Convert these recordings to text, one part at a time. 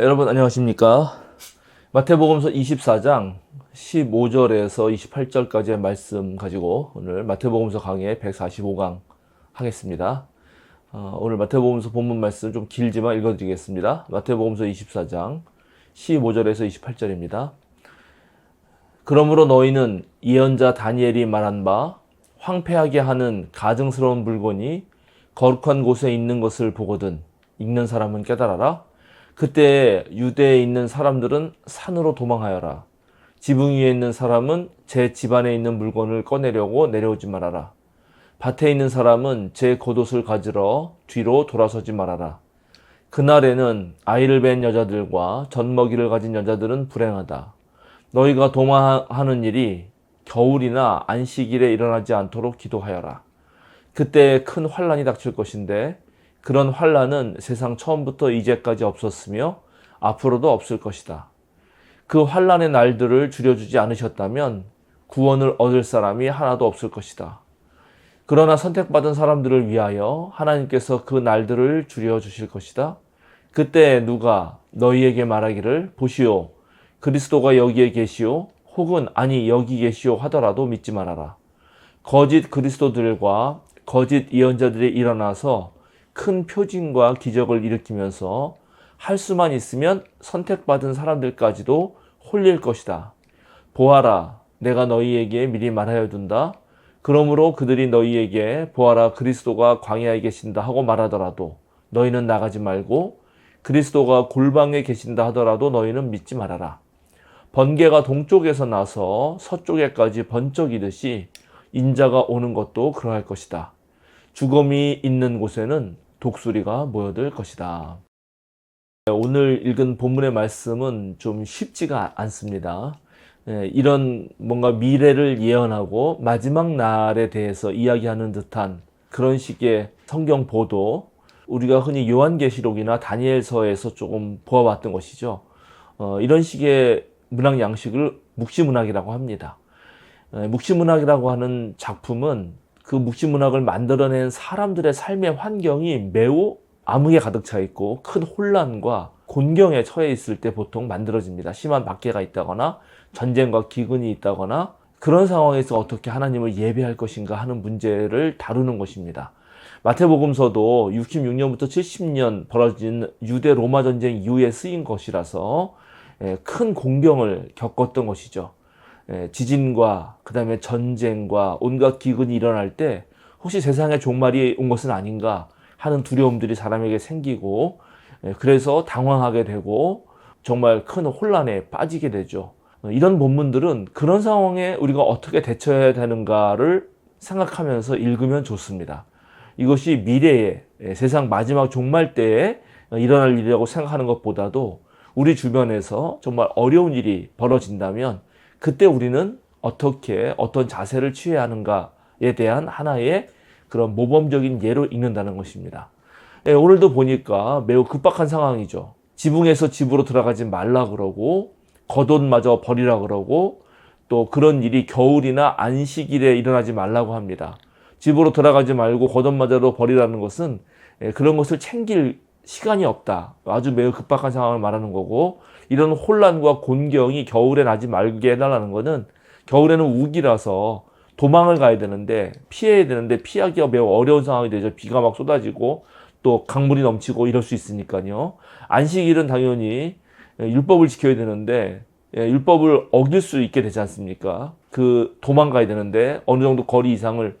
여러분 안녕하십니까? 마태복음서 24장 15절에서 28절까지의 말씀 가지고 오늘 마태복음서 강의 145강 하겠습니다. 어, 오늘 마태복음서 본문 말씀 좀 길지만 읽어드리겠습니다. 마태복음서 24장 15절에서 28절입니다. 그러므로 너희는 예언자 다니엘이 말한 바 황폐하게 하는 가증스러운 물건이 거룩한 곳에 있는 것을 보거든 읽는 사람은 깨달아라. 그때 유대에 있는 사람들은 산으로 도망하여라. 지붕 위에 있는 사람은 제 집안에 있는 물건을 꺼내려고 내려오지 말아라. 밭에 있는 사람은 제 겉옷을 가지러 뒤로 돌아서지 말아라. 그날에는 아이를 뵌 여자들과 젖먹이를 가진 여자들은 불행하다. 너희가 도망하는 일이 겨울이나 안식일에 일어나지 않도록 기도하여라. 그때 큰 환란이 닥칠 것인데 그런 환란은 세상 처음부터 이제까지 없었으며 앞으로도 없을 것이다. 그 환란의 날들을 줄여주지 않으셨다면 구원을 얻을 사람이 하나도 없을 것이다. 그러나 선택받은 사람들을 위하여 하나님께서 그 날들을 줄여 주실 것이다. 그때 누가 너희에게 말하기를 보시오 그리스도가 여기에 계시오 혹은 아니 여기 계시오 하더라도 믿지 말아라. 거짓 그리스도들과 거짓 예언자들이 일어나서 큰 표징과 기적을 일으키면서 할 수만 있으면 선택받은 사람들까지도 홀릴 것이다. 보아라, 내가 너희에게 미리 말하여 둔다. 그러므로 그들이 너희에게 보아라, 그리스도가 광야에 계신다 하고 말하더라도 너희는 나가지 말고 그리스도가 골방에 계신다 하더라도 너희는 믿지 말아라. 번개가 동쪽에서 나서 서쪽에까지 번쩍이듯이 인자가 오는 것도 그러할 것이다. 죽음이 있는 곳에는 독수리가 모여들 것이다. 오늘 읽은 본문의 말씀은 좀 쉽지가 않습니다. 예, 이런 뭔가 미래를 예언하고 마지막 날에 대해서 이야기하는 듯한 그런 식의 성경 보도 우리가 흔히 요한계시록이나 다니엘서에서 조금 보아왔던 것이죠. 어, 이런 식의 문학 양식을 묵시문학이라고 합니다. 예, 묵시문학이라고 하는 작품은 그 묵시문학을 만들어낸 사람들의 삶의 환경이 매우 암흑에 가득 차 있고 큰 혼란과 곤경에 처해 있을 때 보통 만들어집니다. 심한 박해가 있다거나 전쟁과 기근이 있다거나 그런 상황에서 어떻게 하나님을 예배할 것인가 하는 문제를 다루는 것입니다. 마태복음서도 66년부터 70년 벌어진 유대 로마 전쟁 이후에 쓰인 것이라서 예, 큰 공경을 겪었던 것이죠. 예, 지진과 그다음에 전쟁과 온갖 기근이 일어날 때 혹시 세상에 종말이 온 것은 아닌가 하는 두려움들이 사람에게 생기고 예, 그래서 당황하게 되고 정말 큰 혼란에 빠지게 되죠. 이런 본문들은 그런 상황에 우리가 어떻게 대처해야 되는가를 생각하면서 읽으면 좋습니다. 이것이 미래에 예, 세상 마지막 종말 때에 일어날 일이라고 생각하는 것보다도 우리 주변에서 정말 어려운 일이 벌어진다면 그때 우리는 어떻게 어떤 자세를 취해야 하는가에 대한 하나의 그런 모범적인 예로 읽는다는 것입니다. 예, 오늘도 보니까 매우 급박한 상황이죠. 지붕에서 집으로 들어가지 말라 그러고 겉옷마저 버리라 그러고 또 그런 일이 겨울이나 안식일에 일어나지 말라고 합니다. 집으로 들어가지 말고 겉옷마저도 버리라는 것은 예, 그런 것을 챙길 시간이 없다. 아주 매우 급박한 상황을 말하는 거고 이런 혼란과 곤경이 겨울에 나지 말게 해달라는 것은 겨울에는 우기라서 도망을 가야 되는데 피해야 되는데 피하기가 매우 어려운 상황이 되죠. 비가 막 쏟아지고 또 강물이 넘치고 이럴 수 있으니까요. 안식일은 당연히 율법을 지켜야 되는데 예, 율법을 어길 수 있게 되지 않습니까? 그 도망가야 되는데 어느 정도 거리 이상을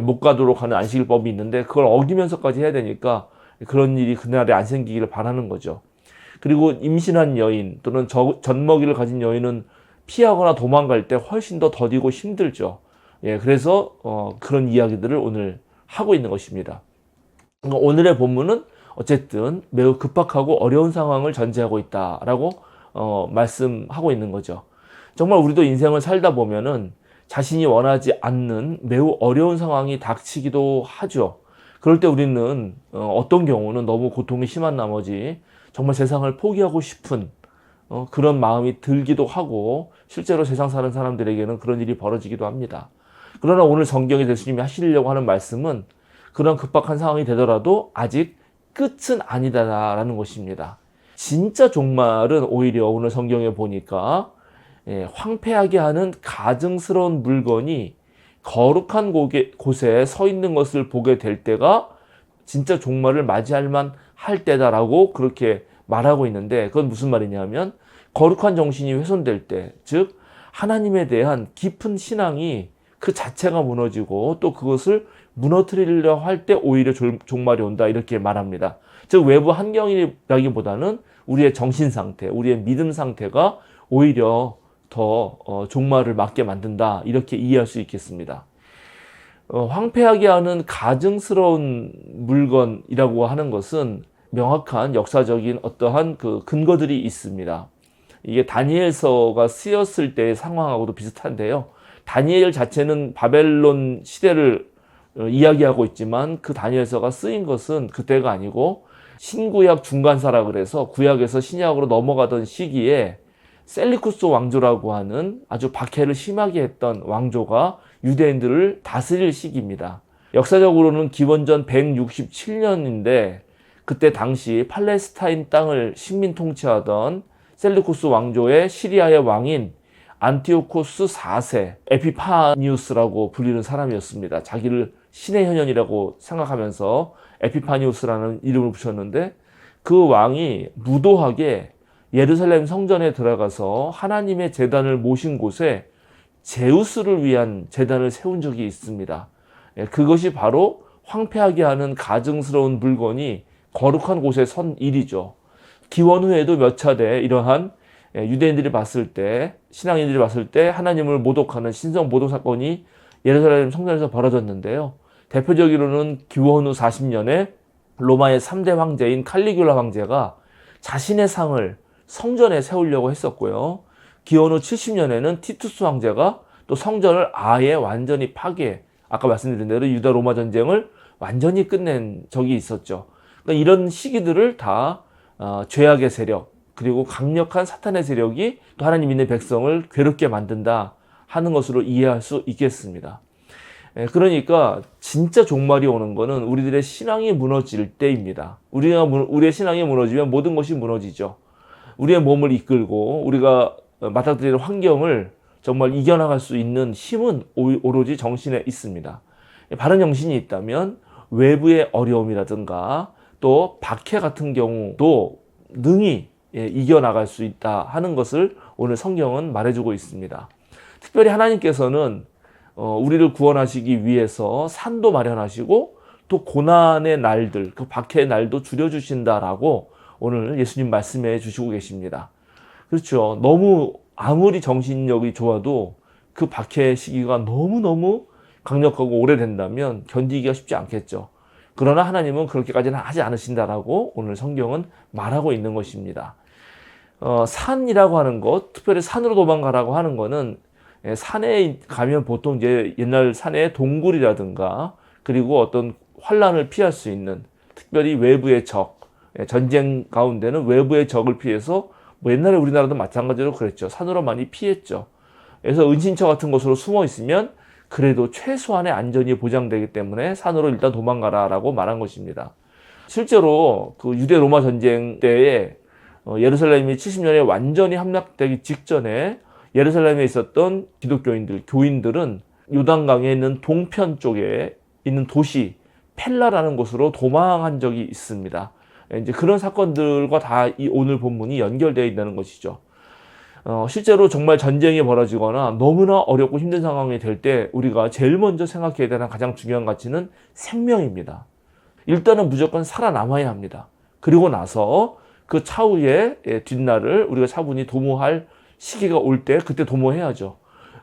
못 가도록 하는 안식일법이 있는데 그걸 어기면서까지 해야 되니까 그런 일이 그날에 안 생기기를 바라는 거죠. 그리고 임신한 여인 또는 젖먹이를 가진 여인은 피하거나 도망갈 때 훨씬 더 더디고 힘들죠. 예, 그래서 어, 그런 이야기들을 오늘 하고 있는 것입니다. 그러니까 오늘의 본문은 어쨌든 매우 급박하고 어려운 상황을 전제하고 있다라고 어, 말씀하고 있는 거죠. 정말 우리도 인생을 살다 보면은 자신이 원하지 않는 매우 어려운 상황이 닥치기도 하죠. 그럴 때 우리는 어, 어떤 경우는 너무 고통이 심한 나머지 정말 세상을 포기하고 싶은 어, 그런 마음이 들기도 하고 실제로 세상 사는 사람들에게는 그런 일이 벌어지기도 합니다. 그러나 오늘 성경에 예수님이 하시려고 하는 말씀은 그런 급박한 상황이 되더라도 아직 끝은 아니다라는 것입니다. 진짜 종말은 오히려 오늘 성경에 보니까 예, 황폐하게 하는 가증스러운 물건이 거룩한 곳에, 곳에 서 있는 것을 보게 될 때가 진짜 종말을 맞이할 만 할 때다라고 그렇게 말하고 있는데 그건 무슨 말이냐면 거룩한 정신이 훼손될 때, 즉 하나님에 대한 깊은 신앙이 그 자체가 무너지고 또 그것을 무너뜨리려 할 때 오히려 종- 종말이 온다 이렇게 말합니다. 즉 외부 환경이라기보다는 우리의 정신 상태, 우리의 믿음 상태가 오히려 더 어, 종말을 맞게 만든다 이렇게 이해할 수 있겠습니다. 어, 황폐하게 하는 가증스러운 물건이라고 하는 것은 명확한 역사적인 어떠한 그 근거들이 있습니다. 이게 다니엘서가 쓰였을 때의 상황하고도 비슷한데요. 다니엘 자체는 바벨론 시대를 어, 이야기하고 있지만 그 다니엘서가 쓰인 것은 그때가 아니고 신구약 중간사라 그래서 구약에서 신약으로 넘어가던 시기에 셀리쿠스 왕조라고 하는 아주 박해를 심하게 했던 왕조가 유대인들을 다스릴 시기입니다. 역사적으로는 기원전 167년인데 그때 당시 팔레스타인 땅을 식민 통치하던 셀리쿠스 왕조의 시리아의 왕인 안티오코스 4세 에피파니우스라고 불리는 사람이었습니다. 자기를 신의 현현이라고 생각하면서 에피파니우스라는 이름을 붙였는데 그 왕이 무도하게 예루살렘 성전에 들어가서 하나님의 재단을 모신 곳에 제우스를 위한 재단을 세운 적이 있습니다. 예, 그것이 바로 황폐하게 하는 가증스러운 물건이 거룩한 곳에 선 일이죠. 기원 후에도 몇 차례 이러한 예, 유대인들이 봤을 때, 신앙인들이 봤을 때 하나님을 모독하는 신성 모독 사건이 예루살렘 성전에서 벌어졌는데요. 대표적으로는 기원 후 40년에 로마의 3대 황제인 칼리귤라 황제가 자신의 상을 성전에 세우려고 했었고요. 기원 후 70년에는 티투스 황제가 또 성전을 아예 완전히 파괴, 아까 말씀드린 대로 유다 로마 전쟁을 완전히 끝낸 적이 있었죠. 그러니까 이런 시기들을 다 어, 죄악의 세력 그리고 강력한 사탄의 세력이 또 하나님 있는 백성을 괴롭게 만든다 하는 것으로 이해할 수 있겠습니다. 예, 그러니까 진짜 종말이 오는 것은 우리들의 신앙이 무너질 때입니다. 우리가 무- 우리의 신앙이 무너지면 모든 것이 무너지죠. 우리의 몸을 이끌고 우리가 맞닥뜨리는 환경을 정말 이겨나갈 수 있는 힘은 오- 오로지 정신에 있습니다. 바른 정신이 있다면 외부의 어려움이라든가 또 박해 같은 경우도 능히 예, 이겨나갈 수 있다 하는 것을 오늘 성경은 말해주고 있습니다. 특별히 하나님께서는 어, 우리를 구원하시기 위해서 산도 마련하시고 또 고난의 날들, 그 박해의 날도 줄여주신다라고 오늘 예수님 말씀해 주시고 계십니다. 그렇죠. 너무 아무리 정신력이 좋아도 그 박해 시기가 너무너무 강력하고 오래된다면 견디기가 쉽지 않겠죠. 그러나 하나님은 그렇게까지는 하지 않으신다라고 오늘 성경은 말하고 있는 것입니다. 어, 산이라고 하는 것, 특별히 산으로 도망가라고 하는 거는 예, 산에 가면 보통 이제 옛날 산에 동굴이라든가 그리고 어떤 환란을 피할 수 있는 특별히 외부의 적, 예, 전쟁 가운데는 외부의 적을 피해서 뭐 옛날에 우리나라도 마찬가지로 그랬죠. 산으로 많이 피했죠. 그래서 은신처 같은 곳으로 숨어 있으면 그래도 최소한의 안전이 보장되기 때문에 산으로 일단 도망가라 라고 말한 것입니다. 실제로 그 유대 로마 전쟁 때에 어, 예루살렘이 70년에 완전히 함락되기 직전에 예루살렘에 있었던 기독교인들, 교인들은 요단강에 있는 동편 쪽에 있는 도시 펠라라는 곳으로 도망한 적이 있습니다. 이제 그런 사건들과 다 이 오늘 본문이 연결되어 있다는 것이죠. 어, 실제로 정말 전쟁이 벌어지거나 너무나 어렵고 힘든 상황이 될 때 우리가 제일 먼저 생각해야 되는 가장 중요한 가치는 생명입니다. 일단은 무조건 살아남아야 합니다. 그리고 나서 그 차후에 예, 뒷날을 우리가 차분히 도모할 시기가 올 때 그때 도모해야죠.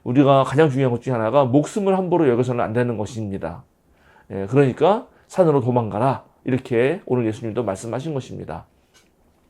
우리가 가장 중요한 것 중에 하나가 목숨을 함부로 여겨서는 안 되는 것입니다. 예, 그러니까 산으로 도망가라. 이렇게 오늘 예수님도 말씀하신 것입니다.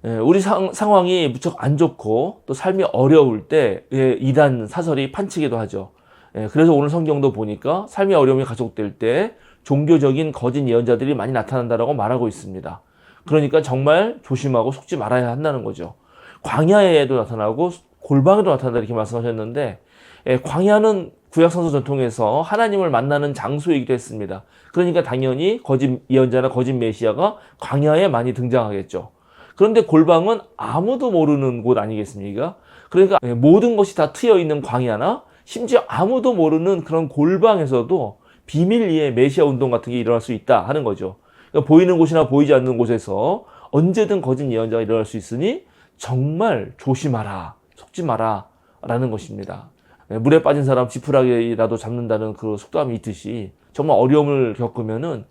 예, 우리 상, 상황이 무척 안 좋고 또 삶이 어려울 때 예, 이단 사설이 판치기도 하죠. 예, 그래서 오늘 성경도 보니까 삶의 어려움이 가속될 때 종교적인 거짓 예언자들이 많이 나타난다라고 말하고 있습니다. 그러니까 정말 조심하고 속지 말아야 한다는 거죠. 광야에도 나타나고 골방에도 나타난다 이렇게 말씀하셨는데 예, 광야는 구약성서 전통에서 하나님을 만나는 장소이기도 했습니다. 그러니까 당연히 거짓 예언자나 거짓 메시아가 광야에 많이 등장하겠죠. 그런데 골방은 아무도 모르는 곳 아니겠습니까? 그러니까 모든 것이 다 트여 있는 광야나 심지어 아무도 모르는 그런 골방에서도 비밀리에 메시아 운동 같은 게 일어날 수 있다 하는 거죠. 그러니까 보이는 곳이나 보이지 않는 곳에서 언제든 거짓 예언자가 일어날 수 있으니 정말 조심하라, 속지 마라 라는 것입니다. 물에 빠진 사람 지푸라기라도 잡는다는 그 속담이 있듯이 정말 어려움을 겪으면은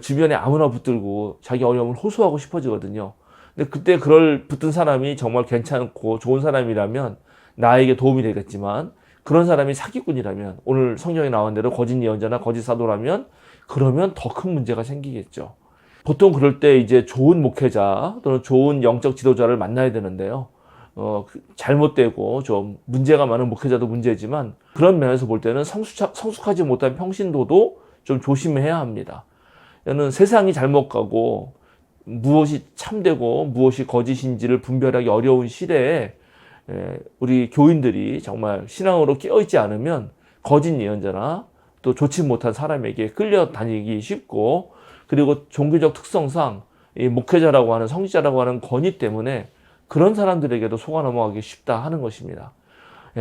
주변에 아무나 붙들고 자기 어려움을 호소하고 싶어지거든요. 근데 그때 그럴 붙든 사람이 정말 괜찮고 좋은 사람이라면 나에게 도움이 되겠지만 그런 사람이 사기꾼이라면 오늘 성경에 나온 대로 거짓 예언자나 거짓 사도라면 그러면 더 큰 문제가 생기겠죠. 보통 그럴 때 이제 좋은 목회자 또는 좋은 영적 지도자를 만나야 되는데요. 어, 그 잘못되고 좀 문제가 많은 목회자도 문제지만 그런 면에서 볼 때는 성숙하, 성숙하지 못한 평신도도 좀 조심해야 합니다. 저는 세상이 잘못 가고 무엇이 참되고 무엇이 거짓인지를 분별하기 어려운 시대에 우리 교인들이 정말 신앙으로 깨어있지 않으면 거짓 예언자나 또 좋지 못한 사람에게 끌려다니기 쉽고 그리고 종교적 특성상 이 목회자라고 하는 성지자라고 하는 권위 때문에 그런 사람들에게도 속아 넘어가기 쉽다 하는 것입니다.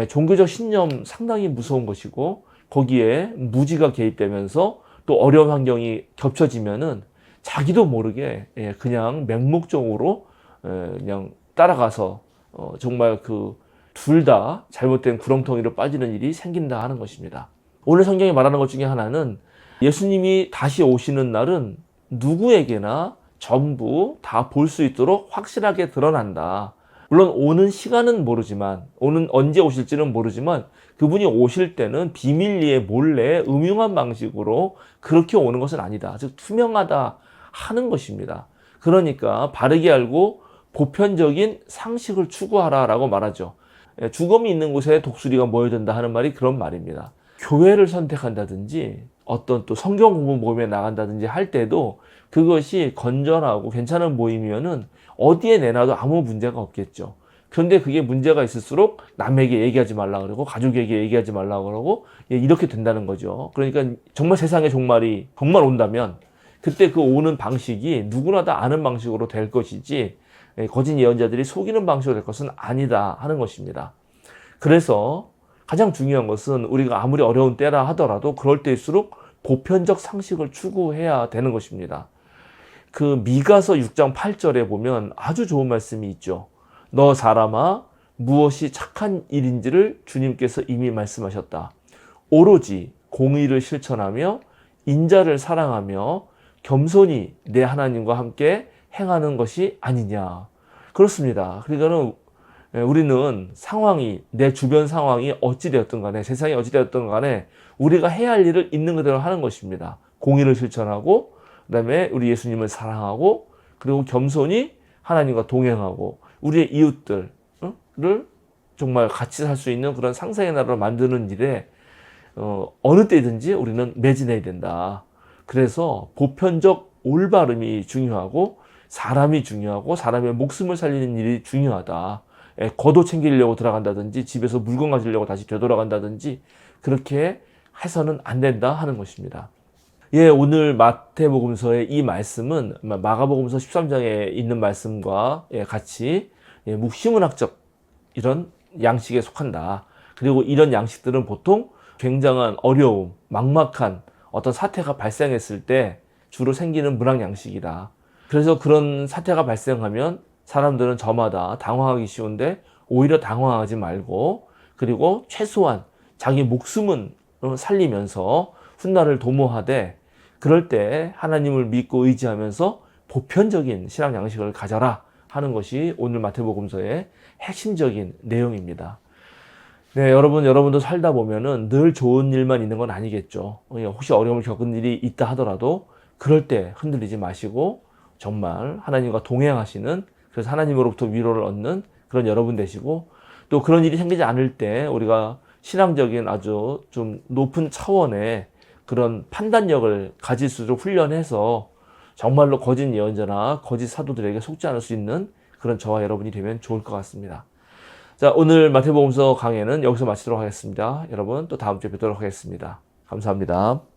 종교적 신념 상당히 무서운 것이고 거기에 무지가 개입되면서 또 어려운 환경이 겹쳐지면은 자기도 모르게 그냥 맹목적으로 그냥 따라가서 어, 정말 그 둘 다 잘못된 구렁텅이로 빠지는 일이 생긴다 하는 것입니다. 오늘 성경이 말하는 것 중에 하나는 예수님이 다시 오시는 날은 누구에게나 전부 다 볼 수 있도록 확실하게 드러난다. 물론 오는 시간은 모르지만, 오는 언제 오실지는 모르지만, 그분이 오실 때는 비밀리에 몰래 음흉한 방식으로 그렇게 오는 것은 아니다. 즉, 투명하다 하는 것입니다. 그러니까 바르게 알고 보편적인 상식을 추구하라라고 말하죠. 예, 죽음이 있는 곳에 독수리가 모여든다 하는 말이 그런 말입니다. 교회를 선택한다든지 어떤 또 성경 공부 모임에 나간다든지 할 때도 그것이 건전하고 괜찮은 모임이면은 어디에 내놔도 아무 문제가 없겠죠. 그런데 그게 문제가 있을수록 남에게 얘기하지 말라 그러고 가족에게 얘기하지 말라 그러고 예, 이렇게 된다는 거죠. 그러니까 정말 세상의 종말이 정말 온다면 그때 그 오는 방식이 누구나 다 아는 방식으로 될 것이지 예, 거짓 예언자들이 속이는 방식으로 될 것은 아니다 하는 것입니다. 그래서 가장 중요한 것은 우리가 아무리 어려운 때라 하더라도 그럴 때일수록 보편적 상식을 추구해야 되는 것입니다. 그 미가서 6장 8절에 보면 아주 좋은 말씀이 있죠. 너 사람아 무엇이 착한 일인지를 주님께서 이미 말씀하셨다. 오로지 공의를 실천하며 인자를 사랑하며 겸손히 내 하나님과 함께 행하는 것이 아니냐. 그렇습니다. 그러니까는 우리는 상황이, 내 주변 상황이 어찌되었든 간에, 세상이 어찌되었든 간에, 우리가 해야 할 일을 있는 그대로 하는 것입니다. 공의를 실천하고, 그 다음에 우리 예수님을 사랑하고, 그리고 겸손히 하나님과 동행하고, 우리의 이웃들을 정말 같이 살 수 있는 그런 상상의 나라를 만드는 일에, 어, 어느 때든지 우리는 매진해야 된다. 그래서 보편적 올바름이 중요하고, 사람이 중요하고 사람의 목숨을 살리는 일이 중요하다. 예, 겉도 챙기려고 들어간다든지 집에서 물건 가지려고 다시 되돌아간다든지 그렇게 해서는 안 된다 하는 것입니다. 예, 오늘 마태복음서의 이 말씀은 마가복음서 13장에 있는 말씀과 예, 같이 예, 묵시문학적 이런 양식에 속한다. 그리고 이런 양식들은 보통 굉장한 어려움, 막막한 어떤 사태가 발생했을 때 주로 생기는 문학 양식이다. 그래서 그런 사태가 발생하면 사람들은 저마다 당황하기 쉬운데 오히려 당황하지 말고 그리고 최소한 자기 목숨은 살리면서 훗날을 도모하되 그럴 때 하나님을 믿고 의지하면서 보편적인 신앙 양식을 가져라 하는 것이 오늘 마태복음서의 핵심적인 내용입니다. 네, 여러분, 여러분도 살다 보면은 늘 좋은 일만 있는 건 아니겠죠. 혹시 어려움을 겪은 일이 있다 하더라도 그럴 때 흔들리지 마시고 정말 하나님과 동행하시는 그래서 하나님으로부터 위로를 얻는 그런 여러분 되시고 또 그런 일이 생기지 않을 때 우리가 신앙적인 아주 좀 높은 차원의 그런 판단력을 가질 수 있도록 훈련해서 정말로 거짓 예언자나 거짓 사도들에게 속지 않을 수 있는 그런 저와 여러분이 되면 좋을 것 같습니다. 자, 오늘 마태복음서 강해는 여기서 마치도록 하겠습니다. 여러분 또 다음 주에 뵙도록 하겠습니다. 감사합니다.